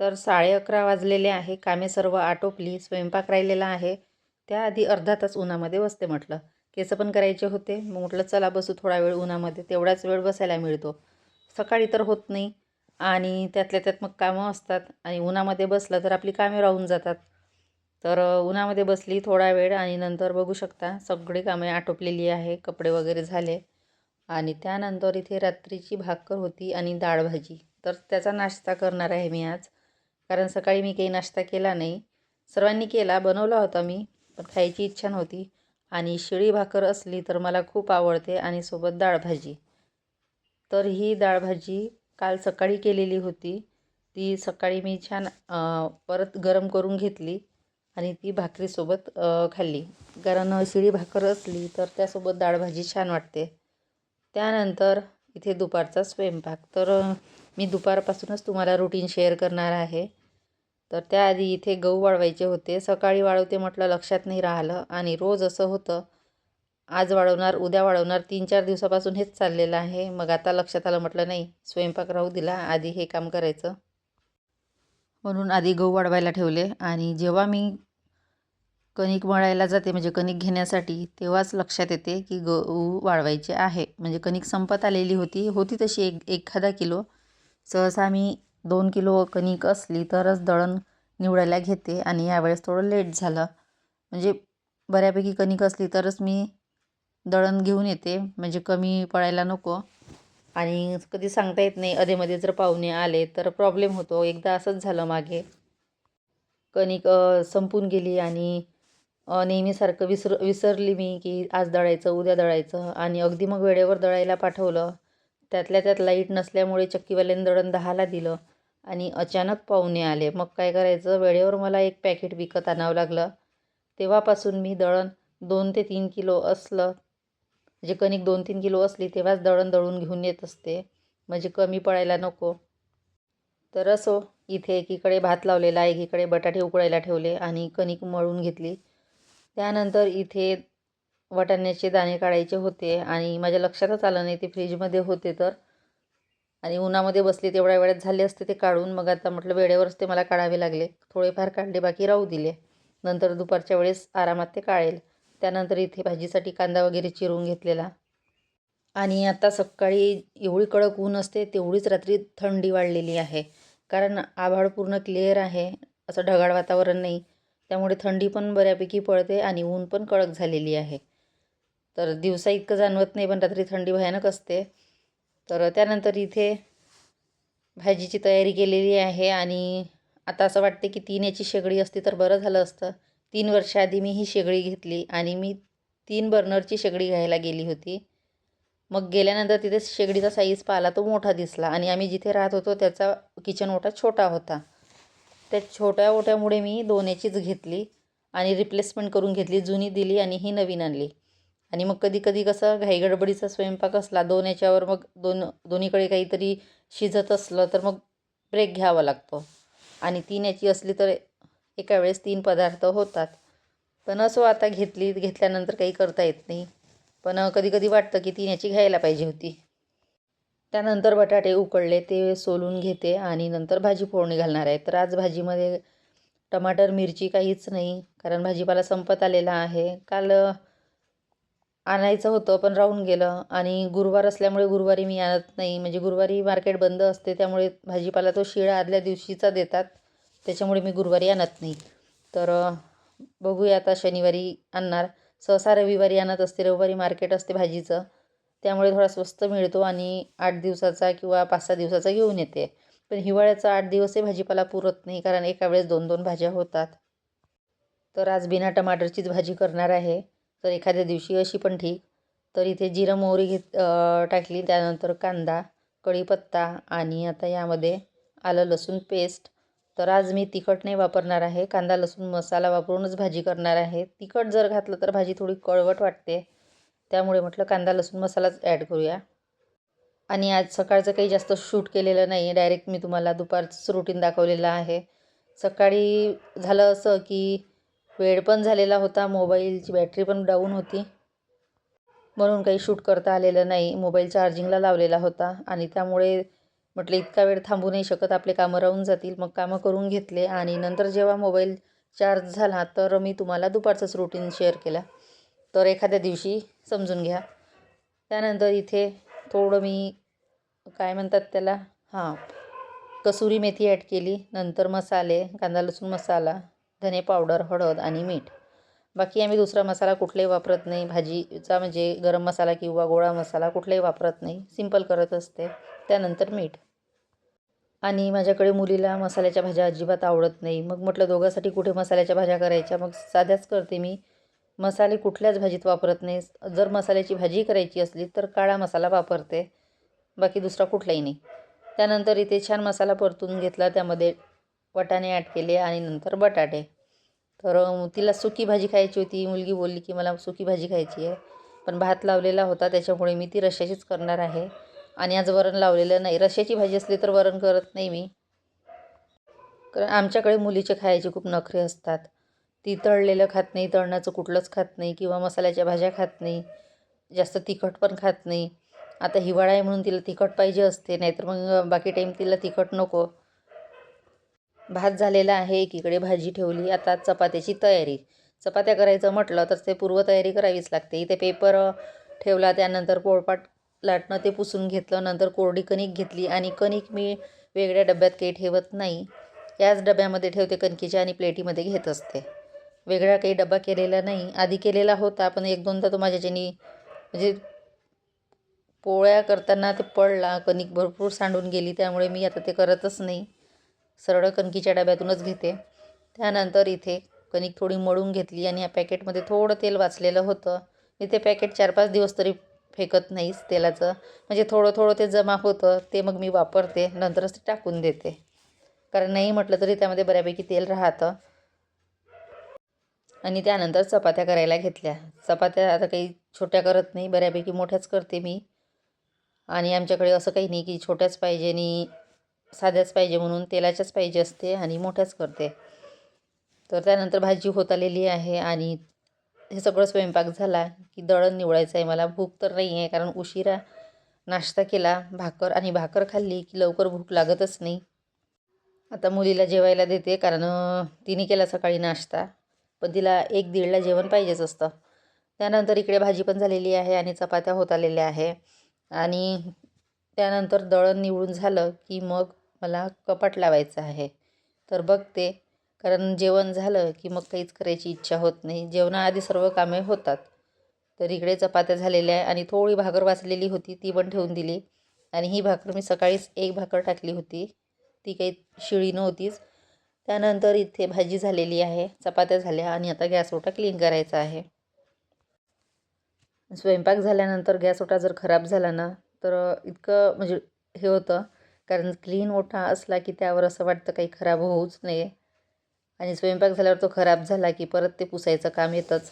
तर साडे अकरा वाजलेले आहे. कामे सर्व आटोपली स्वयंपाक राहिलेला आहे. त्याआधी अर्धा तास उन्हामध्ये बसते म्हटलं. केस पण करायचे होते. मग म्हटलं चला बसू थोडा वेळ उन्हामध्ये. तेवढाच वेळ बसायला मिळतो. सकाळी तर होत नाही. आणि त्यातल्या त्यात मग कामं असतात. आणि उन्हामध्ये बसलं तर आपली कामे राहून जातात. तर उन्हामध्ये बसली थोडा वेळ आणि नंतर बघू शकता सगळी कामे आटोपलेली आहे. कपडे वगैरे झाले. आणि त्यानंतर इथे रात्रीची भाकर होती आणि डाळ भाजी. तर त्याचा नाश्ता करणार आहे मी आज. कारण सकाळी मी काही नाश्ता केला नाही. सर्वांनी केला बनवला होता मी पण खायची इच्छा नव्हती. आणि शिळी भाकर असली तर मला खूप आवडते आणि सोबत डाळभाजी. तर ही डाळभाजी काल सकाळी केलेली होती. ती सकाळी मी छान परत गरम करून घेतली आणि ती भाकरीसोबत खाल्ली. कारण शिळी भाकर असली तर त्यासोबत डाळभाजी छान वाटते. त्यानंतर इथे दुपारचा स्वयंपाक. तर मी दुपारपासूनच तुम्हाला रुटीन शेअर करणार आहे. तर त्याआधी इथे गहू वाळवायचे होते. सकाळी वाळवते म्हटलं लक्षात नाही राहिलं आणि रोज असं होतं. आज वाळवणार उद्या वाळवणार तीन चार दिवसापासून हेच चाललेलं आहे. मग आता लक्षात आलं म्हटलं नाही स्वयंपाक राहू दिला आधी हे काम करायचं. म्हणून आधी गहू वाळवायला ठेवले आणि जेव्हा मी कणिक मळायला जाते म्हणजे कणिक घेण्यासाठी तेव्हाच लक्षात येते की गहू वाळवायचे आहे. म्हणजे कणिक संपत आलेली होती. होती तशी एक एखादा किलो. सहसा मी दोन किलो कणिक असली तरच दळण निवडायला घेते आणि यावेळेस थोडं लेट झालं. म्हणजे बऱ्यापैकी कणिक असली तरच मी दळण घेऊन येते. म्हणजे कमी पडायला नको. आणि कधी सांगता येत नाही अधेमध्ये जर पाहुणे आले तर प्रॉब्लेम होतो. एकदा असंच झालं मागे. कणिक संपून गेली आणि नेहमीसारखं विसर विसरली मी की आज दळायचं उद्या दळायचं. आणि अगदी मग वेळेवर दळायला पाठवलं. त्यातल्या त्यात लाइट नसल्यामुळे चक्कीवाल्याने दळण दहाला दिलं आणि अचानक पाहुणे आले. मग काय करायचं? वेळेवर मला एक पॅकेट विकत आणावं लागलं. तेव्हापासून मी दळण दोन ते तीन किलो असलं म्हणजे कणिक दोन तीन किलो असली तेव्हाच दळण दळून घेऊन येत असते. म्हणजे कमी पडायला नको. तर असो इथे एकीकडे भात लावलेला एकीकडे बटाटे उकळायला ठेवले आणि कणिक मळून घेतली. त्यानंतर इथे वाटाण्याचे दाणे काढायचे होते आणि माझ्या लक्षातच आलं नाही ते फ्रीजमध्ये होते तर. आणि उन्हामध्ये बसले तेवढ्या वेळात झाले असते ते काढून. मग आता म्हटलं वेळेवरच ते मला काढावे लागले. थोडेफार काढले बाकी राहू दिले. नंतर दुपारच्या वेळेस आरामात ते काढेल त्यानंतर इथे भाजीसाठी कांदा वगैरे चिरून घेतलेला. आणि आता सकाळी एवढी कडक ऊन असते तेवढीच रात्री थंडी वाढलेली आहे. कारण आभाळ पूर्ण क्लिअर आहे. असं ढगाळ वातावरण नाही. त्यामुळे थंडी पण बऱ्यापैकी पडते आणि ऊन पण कडक झालेली आहे. तर दिवसा इतकं जाणवत नाही पण रात्री थंडी भयानक असते. तर त्यानंतर इथे भाजीची तयारी केलेली आहे आणि आता असं वाटते की तीन याची शेगडी असती तर बरं झालं असतं. तीन वर्षाआधी मी ही शेगडी घेतली आणि मी तीन बर्नरची शेगडी घ्यायला गेली होती. मग गेल्यानंतर तिथे शेगडीचा साईज पाहिला तो मोठा दिसला आणि आम्ही जिथे राहत होतो त्याचा किचन ओटा छोटा होता. त्या छोट्या ओट्यामुळे मी दोन याचीच घेतली आणि रिप्लेसमेंट करून घेतली जुनी दिली आणि ही नवीन आणली. आणि मग कधी कधी कसं घाईगडबडीचा स्वयंपाक असला दोन याच्यावर मग दोन दोन्हीकडे काहीतरी शिजत असलं तर मग ब्रेक घ्यावा लागतो. आणि तीन याची असली तर एका वेळेस तीन पदार्थ होतात. पण असो आता घेतली घेतल्यानंतर काही करता येत नाही. पण कधी कधी वाटतं की तीन याची घ्यायला पाहिजे होती. त्यानंतर बटाटे उकळले ते सोलून घेते आणि नंतर भाजी फोडणी घालणार आहे. तर आज भाजीमध्ये टमाटर मिरची काहीच नाही कारण भाजीपाला संपत आलेला आहे. काल आणायचं होतं पण राहून गेलं. आणि गुरुवार असल्यामुळे गुरुवारी मी आणत नाही. म्हणजे गुरुवारी मार्केट बंद असते त्यामुळे भाजीपाला तो शिळा आदल्या दिवशीचा देतात. त्याच्यामुळे मी गुरुवारी आणत नाही. तर बघूया आता शनिवारी आणणार. सहसा रविवारी आणत असते रविवारी मार्केट असते भाजीचं. त्यामुळे थोडा स्वस्त मिळतो आणि आठ दिवसाचा किंवा पाच सहा दिवसाचा घेऊन येते. पण हिवाळ्याचा आठ दिवसही भाजीपाला पुरत नाही कारण एका वेळेस दोन दोन भाज्या होतात. तर आज बिना टमाटरचीच भाजी करणार आहे. तर एखाद्या दिवशी अशी पण ठीक. तर इथे जिरं मोहरी घेत टाकली त्यानंतर कांदा कढीपत्ता आणि आता यामध्ये आलं लसूण पेस्ट. तर आज मी तिखट नाही वापरणार आहे. कांदा लसूण मसाला वापरूनच भाजी करणार आहे. तिखट जर घातलं तर भाजी थोडी कळवट वाटते. त्यामुळे म्हटलं कांदा लसूण मसालाच ॲड करूया. आणि आज सकाळचं काही जास्त शूट केलेलं नाही डायरेक्ट मी तुम्हाला दुपारचंच रुटीन दाखवलेलं आहे. सकाळी झालं असं की वेळ पण झालेला होता मोबाईलची बॅटरी पण डाऊन होती. म्हणून काही शूट करता आलेलं नाही मोबाईल चार्जिंगला लावलेला होता आणि त्यामुळे म्हटलं इतका वेळ थांबू नाही शकत आपले कामं राहून जातील. मग कामं करून घेतले आणि नंतर जेव्हा मोबाईल चार्ज झाला तर मी तुम्हाला दुपारचंच रुटीन शेअर केला. तर एखाद्या दिवशी समजून घ्या. त्यानंतर इथे थोडं मी काय म्हणतात त्याला? हां कसुरी मेथी ॲड केली. नंतर मसाले कांदा लसूण मसाला धने पावडर हळद आणि मीठ. बाकी आम्ही दुसरा मसाला कुठलाही वापरत नाही. भाजीचा म्हणजे गरम मसाला किंवा गोळा मसाला कुठलाही वापरत नाही. सिंपल करत असते. त्यानंतर मीठ. आणि माझ्याकडे मुलीला मसाल्याच्या भाज्या अजिबात आवडत नाही. मग म्हटलं दोघांसाठी कुठे मसाल्याच्या भाज्या करायच्या? मग साध्याच करते मी. मसाले कुठल्याच भाजीत वापरत नाही. जर मसाल्याची भाजी करायची असली तर काळा मसाला वापरते. बाकी दुसरा कुठलाही नाही. त्यानंतर इथे छान मसाला परतून घेतला. त्यामध्ये वटाणे ॲड केले आणि नंतर बटाटे. तर तिला सुकी भाजी खायची होती. मुलगी बोलली की मला सुकी भाजी खायची आहे. पण भात लावलेला होता. त्याच्यामुळे मी ती रश्याचीच करणार आहे. आणि आज वरण लावलेलं नाही. रश्याची भाजी असली तर वरण करत नाही मी. कारण आमच्याकडे मुलीचे खायचे खूप नखरे असतात. ती तळलेलं खात नाही. तळणाचं कुठलंच खात नाही. किंवा मसाल्याच्या भाज्या खात नाही. जास्त तिखट पण खात नाही. आता हिवाळा आहे म्हणून तिला तिखट पाहिजे असते. नाहीतर मग बाकी टाईम तिला तिखट नको. भात झालेला आहे एकीकडे भाजी ठेवली आता चपात्याची तयारी. चपात्या करायचं म्हटलं तर ते पूर्वतयारी करावीच लागते. इथे पेपर ठेवला त्यानंतर पोळपाट लाटणं ते पुसून घेतलं नंतर कोरडी कणिक घेतली आणि कणिक मी वेगळ्या डब्यात काही ठेवत नाही. याच डब्यामध्ये ठेवते कणकीच्या आणि प्लेटीमध्ये घेत असते. वेगळा काही डबा केलेला नाही. आधी केलेला होता पण एक दोनदा तो माझ्याच्यानी म्हणजे पोळ्या करताना ते पडला कणिक भरपूर सांडून गेली त्यामुळे मी आता ते करतच नाही. सरळ कणकीच्या डब्यातूनच घेते. त्यानंतर इथे कणिक थोडी मळून घेतली आणि या पॅकेटमध्ये थोडं तेल वाचलेलं होतं. मी ते पॅकेट चार पाच दिवस तरी फेकत नाहीच तेलाचं. म्हणजे थोडं थोडं ते जमा होतं ते मग मी वापरते. नंतरच ते टाकून देते. कारण नाही म्हटलं तरी त्यामध्ये बऱ्यापैकी तेल राहतं. आणि त्यानंतर चपात्या करायला घेतल्या. चपात्या आता काही छोट्या करत नाही. बऱ्यापैकी मोठ्याच करते मी. आणि आमच्याकडे असं काही नाही की छोट्याच पाहिजे आणि साध्याच पाहिजे म्हणून तेलाच्याच पाहिजे असते आणि मोठ्याच करते. तर त्यानंतर भाजी होत आलेली आहे आणि हे सगळं स्वयंपाक झाला की दळण निवडायचं आहे. मला भूक तर नाही आहे कारण उशिरा नाश्ता केला भाकर आणि भाकर खाल्ली की लवकर भूक लागतच नाही. आता मुलीला जेवायला देते कारण तिने केला सकाळी नाश्ता पण तिला एक दीडला जेवण पाहिजेच असतं. त्यानंतर इकडे भाजी पण झालेली आहे आणि चपात्या होत आलेल्या आहे. आणि त्यानंतर दळण निवडून झालं की मग मला कपाट लावायचं आहे. तर बघते. कारण जेवण झालं की मग काहीच करायची इच्छा होत नाही. जेवणाआधी सर्व कामे होतात. तर इकडे चपात्या झालेल्या आहे आणि थोडी भाकर वाचलेली होती ती पण ठेवून दिली. आणि ही भाकर मी सकाळीच एक भाकर टाकली होती. ती काही शिळी नव्हतीच. त्यानंतर इथे भाजी झालेली आहे. चपात्या झाल्या आणि आता गॅस ओटा क्लीन करायचा आहे. स्वयंपाक झाल्यानंतर गॅस ओटा जर खराब झाला ना तर इतकं म्हणजे हे होतं. कारण क्लीन ओटा असला की त्यावर असं वाटतं काही खराब होऊच नये. आणि स्वयंपाक झाल्यावर तो खराब झाला की परत ते पुसायचं काम येतंच.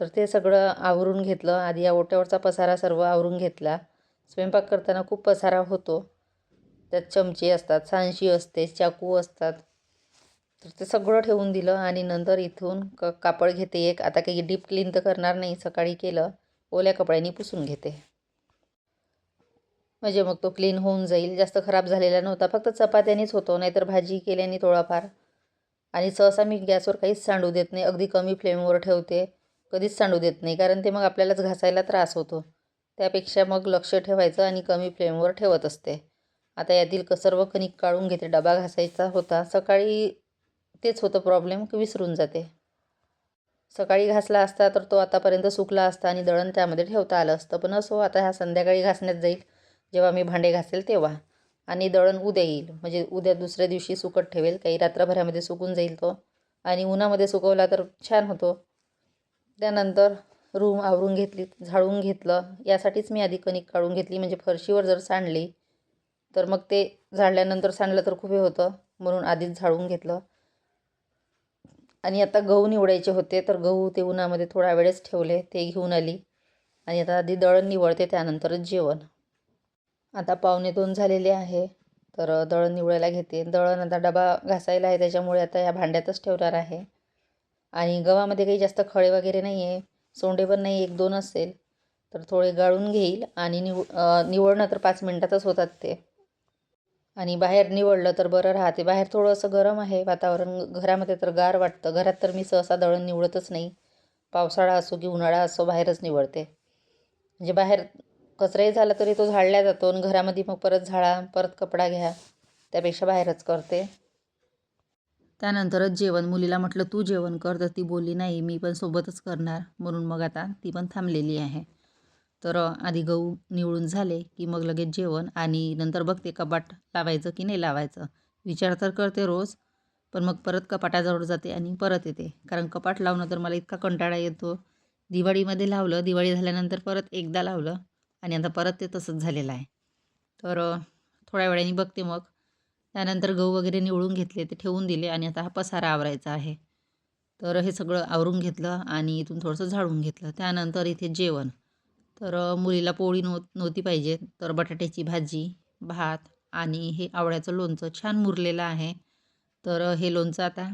तर ते सगळं आवरून घेतलं. आधी या ओट्यावरचा पसारा सर्व आवरून घेतला. स्वयंपाक करताना खूप पसारा होतो. त्यात चमचे असतात सांशी असते चाकू असतात. तर ते सगळं ठेवून दिलं आणि नंतर इथून क कापड घेते एक. आता काही डीप क्लीन तर करणार नाही. सकाळी केलं. ओल्या कपड्यांनी पुसून घेते. म्हणजे मग तो क्लीन होऊन जाईल. जास्त खराब झालेला नव्हता. फक्त चपात्यानेच होतो. नाहीतर भाजी केल्याने थोडाफार. आणि सहसा मी गॅसवर काहीच सांडू देत नाही. अगदी कमी फ्लेमवर ठेवते. कधीच सांडू देत नाही. कारण ते मग आपल्यालाच घासायला त्रास होतो. त्यापेक्षा मग लक्ष ठेवायचं आणि कमी फ्लेमवर ठेवत असते. आता यातील क सर्व कणिक काढून घेते. डबा घासायचा होता. सकाळी तेच होतं प्रॉब्लेम की विसरून जाते. सकाळी घासला असता तर तो आतापर्यंत सुकला असता आणि दळण त्यामध्ये ठेवता आलं असतं. पण असो आता ह्या संध्याकाळी घासण्यात जाईल. जेव्हा मी भांडे घासेल तेव्हा. आणि दळण उद्या येईल. म्हणजे उद्या दुसऱ्या दिवशी सुकत ठेवेल. काही रात्रभरामध्ये सुकून जाईल तो. आणि उन्हामध्ये सुकवला तर छान होतो. त्यानंतर रूम आवरून घेतली झाडून घेतलं. यासाठीच मी आधी कणिक काढून घेतली. म्हणजे फरशीवर जर सांडली तर मग ते झाडल्यानंतर सांडलं तर खूप हे होतं. म्हणून आधीच झाडून घेतलं. आणि आता गहू निवडायचे होते तर गहू ते उन्हामध्ये थोडा वेळेस ठेवले. ते घेऊन आली. आणि आता आधी दळण निवडते त्यानंतरच जेवण. आता पावणे दोन झालेले आहे. तर दळण निवडायला घेते. दळण आता डबा घासायला आहे. त्याच्यामुळे आता या भांड्यातच ठेवणार आहे. आणि गव्हामध्ये काही जास्त खळे वगैरे नाही आहे सोंडे पण नाही. एक दोन असेल. तर थोडे गाळून घेईल. आणि निव निवडणं तर पाच मिनटातच होतात ते. आणि बाहेर निवडलं तर बरं राहते. बाहेर थोडंसं गरम आहे वातावरण. घरामध्ये तर गार वाटतं. घरात तर मी सहसा दळण निवडतच नाही. पावसाळा असो की उन्हाळा असो बाहेरच निवडते. म्हणजे बाहेर कचराही झाला तरी तो झाडला जातो आणि घरामध्ये मग परत झाडा परत कपडा घ्या. त्यापेक्षा बाहेरच करते. त्यानंतरच जेवण. मुलीला म्हटलं तू जेवण कर. तर ती बोलली नाही मी पण सोबतच करणार. म्हणून मग आता ती पण थांबलेली आहे. तर आधी गहू निवळून झाले की मग लगेच जेवण आणि नंतर बघते कपाट लावायचं की नाही लावायचं. विचार तर करते रोज पण मग परत कपाटाजवळ जाते आणि परत येते. कारण कपाट लावणं तर मला इतका कंटाळा येतो. दिवाळीमध्ये लावलं दिवाळी झाल्यानंतर परत एकदा लावलं. आणि आता परत ते तसंच झालेलं आहे. तर थोड्या वेळाने बघते मग. त्यानंतर गहू वगैरे निवडून घेतले ते ठेवून दिले आणि आता हा पसारा आवरायचा आहे. तर हे सगळं आवरून घेतलं आणि इथून थोडंसं झाडून घेतलं. त्यानंतर इथे जेवण. तर मुलीला पोळी नव्ह नव्हती पाहिजे. तर बटाट्याची भाजी भात आणि हे आवळ्याचं लोणचं छान मुरलेलं आहे. तर हे लोणचं आता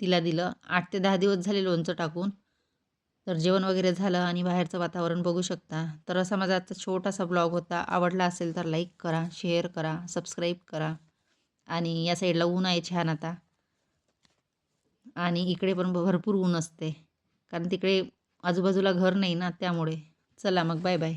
तिला दिलं. आठ ते दहा दिवस झाले लोणचं टाकून. तर जेवण वगैरे झालं आणि बाहेरचं वातावरण बघू शकता. तर असा माझा आजचा छोटासा ब्लॉग होता. आवडला असेल तर लाईक करा शेअर करा सबस्क्राईब करा. आणि या साईडला ऊन आहे छान आता. आणि इकडे पण भरपूर ऊन असते. कारण तिकडे आजूबाजूला घर नाही ना त्यामुळे. चला मग बाय बाय.